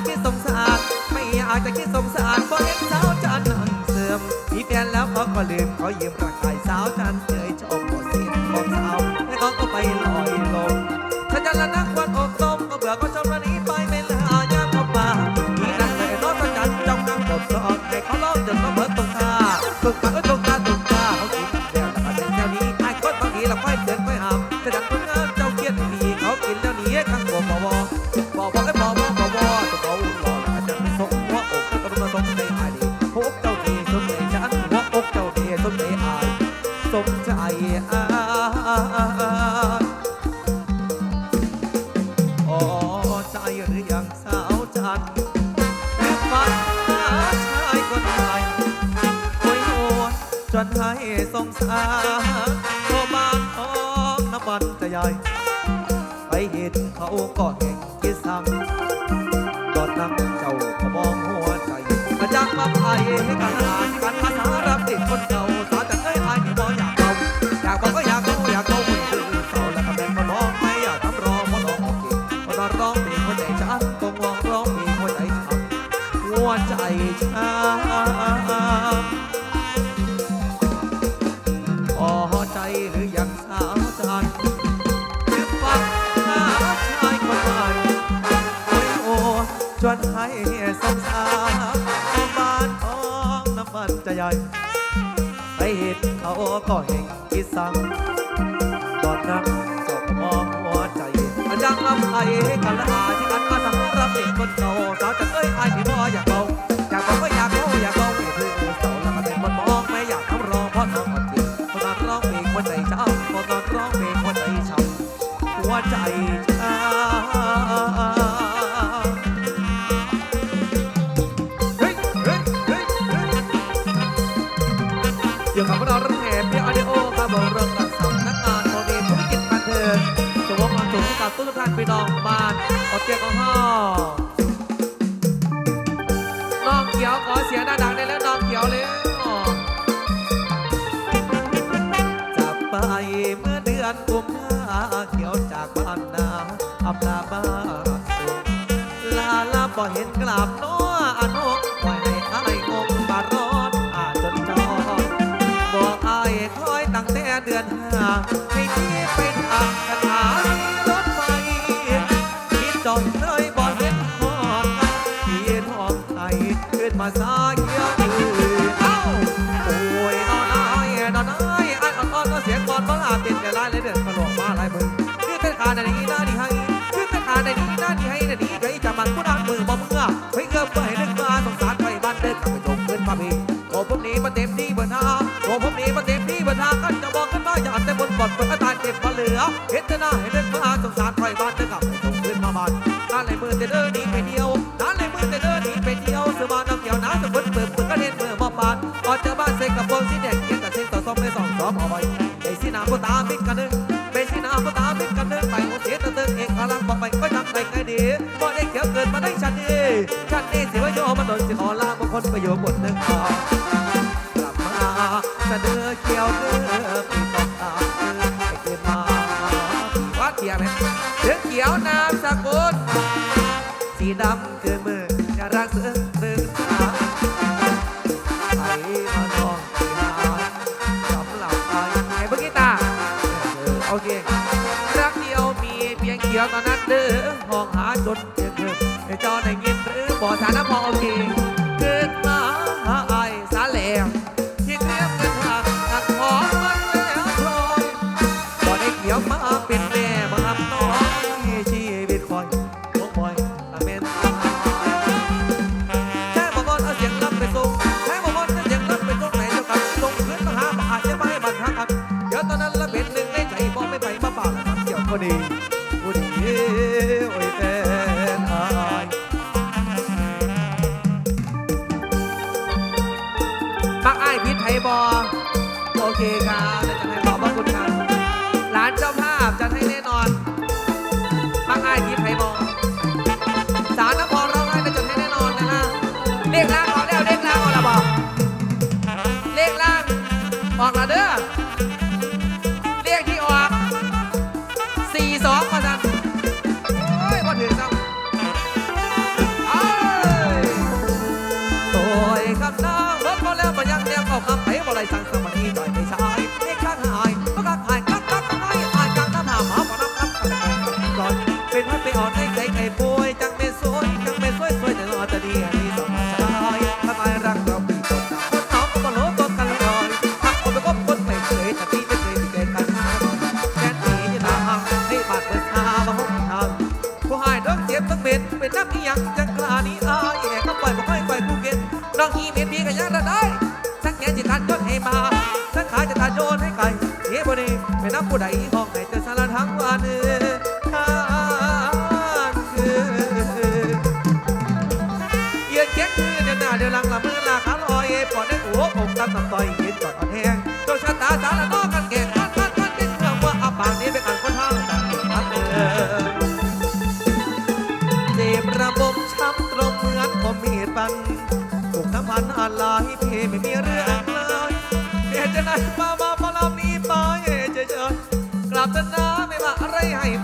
ะคิดสงสารไม่อาจจะคิดสงสารเพราะเห็นสาวจันนั่งเสื่อมมีแฟนแล้วเขาก็ลืมเขายืมรักใครสาวจันเฉย อดทักเจ้าก็มองหัวใจมาจากมาไผ่ให้กัน ก็เห่งอีสันตอนรักสอบมองหัวใจมันดังลำไอ้กันละอาที่กันมาทำรับเด็กคนเก่า ขอเสียนาดังในด้แล้วนองเขียวเลยจากไปเมื่อเดือนกุมภาเขียวจากบ้านนาอับลาบ้านลาลาบ่เห็นกลับน้ออานกปล่อยให้อายงงบาร้อนอาจนจอดบอกอายคอยตั้งแต่เดือนห้าให้ที่ไปทางกันหา เต็มที่บนหาตัวผมนี่มาเต็มที่บนหากันจะบอกกันว่าอย่าแต่บนบอดบนกระตาเก็บมาเหลือเห็นต่หน้าเห็นเลือดมาสงสารปล่อยบ้านเธอกลับไปส่งคืนมาบ้านน้นเลยมือแต่เดินหนีไปเดียวน้นเลยมือแต่เดินหนีไปเดียวสมานน้ำเกี่ยวน้าสมบูรณ์เปิดเปิดก็เล่นมือมาปาดออกจากบ้านเซ็กกับพวงที่แดงเงี้ยแต่เซ็กต่อสองไม่สองสองเอาไว้ไอ้สีนาผู้ตามมิดกันนึงเป็นสีนาผู้ตามมิดกันนึงไปโอเสียตะเติงเอกพลังบอกไปก็จังไปไงดีพอได้เกี่ยวเกิดมาได้ชันดีชันดีเสียวโยมันโดนสิขอลาบางคนปโยช หรือบอกสารน้ำพองโอเค ยคำนางรถก็แล้วมายังเรียกเอาคำไปบ่ไรสั่งสมาธิจ่อยไม่ใช่เอกข้างหายก็กักหายกักกักหายหายกักน้ำหาหมาบ่นับนับกันไปก่อนเป็นพัดไปอ่อนให้ไก่ไก่ป่ว น้องอีเม็ดพี่ก็ยังระได้สักแง่จิตทันก็ให้มาสังขาจะทานโยนให้ไกลเฮ้บดีเป็นนักผู้ใดห้องไหนจะสารทั้งวันทานคือเอียดแข็งคือเดินหน้าเดินหลังละมือลาขาลอยปอดได้หัวอกตั้งต่อย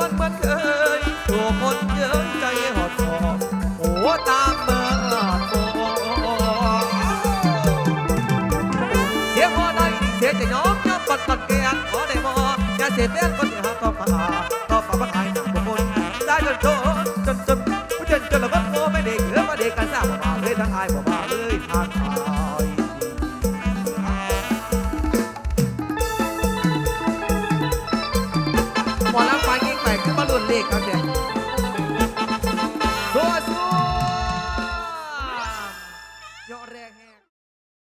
มันเหมือนเคยตัวคนเยอะใจหอดคอโอ้ตามเมืองลาโอเสียพอได้เสียจะยอมยอมปัดปัดแกนขอได้บ่อย่าเสียเป็นคนที่หาต่อมาต่อมาบังไอ้หนักบุคคลได้จนจนจนจนจนจนแล้วก็โง่ไม่เด็กเหลือมาเด็กกันสร้างบ่มาเลยทั้งอายบ่มาเลยทางขา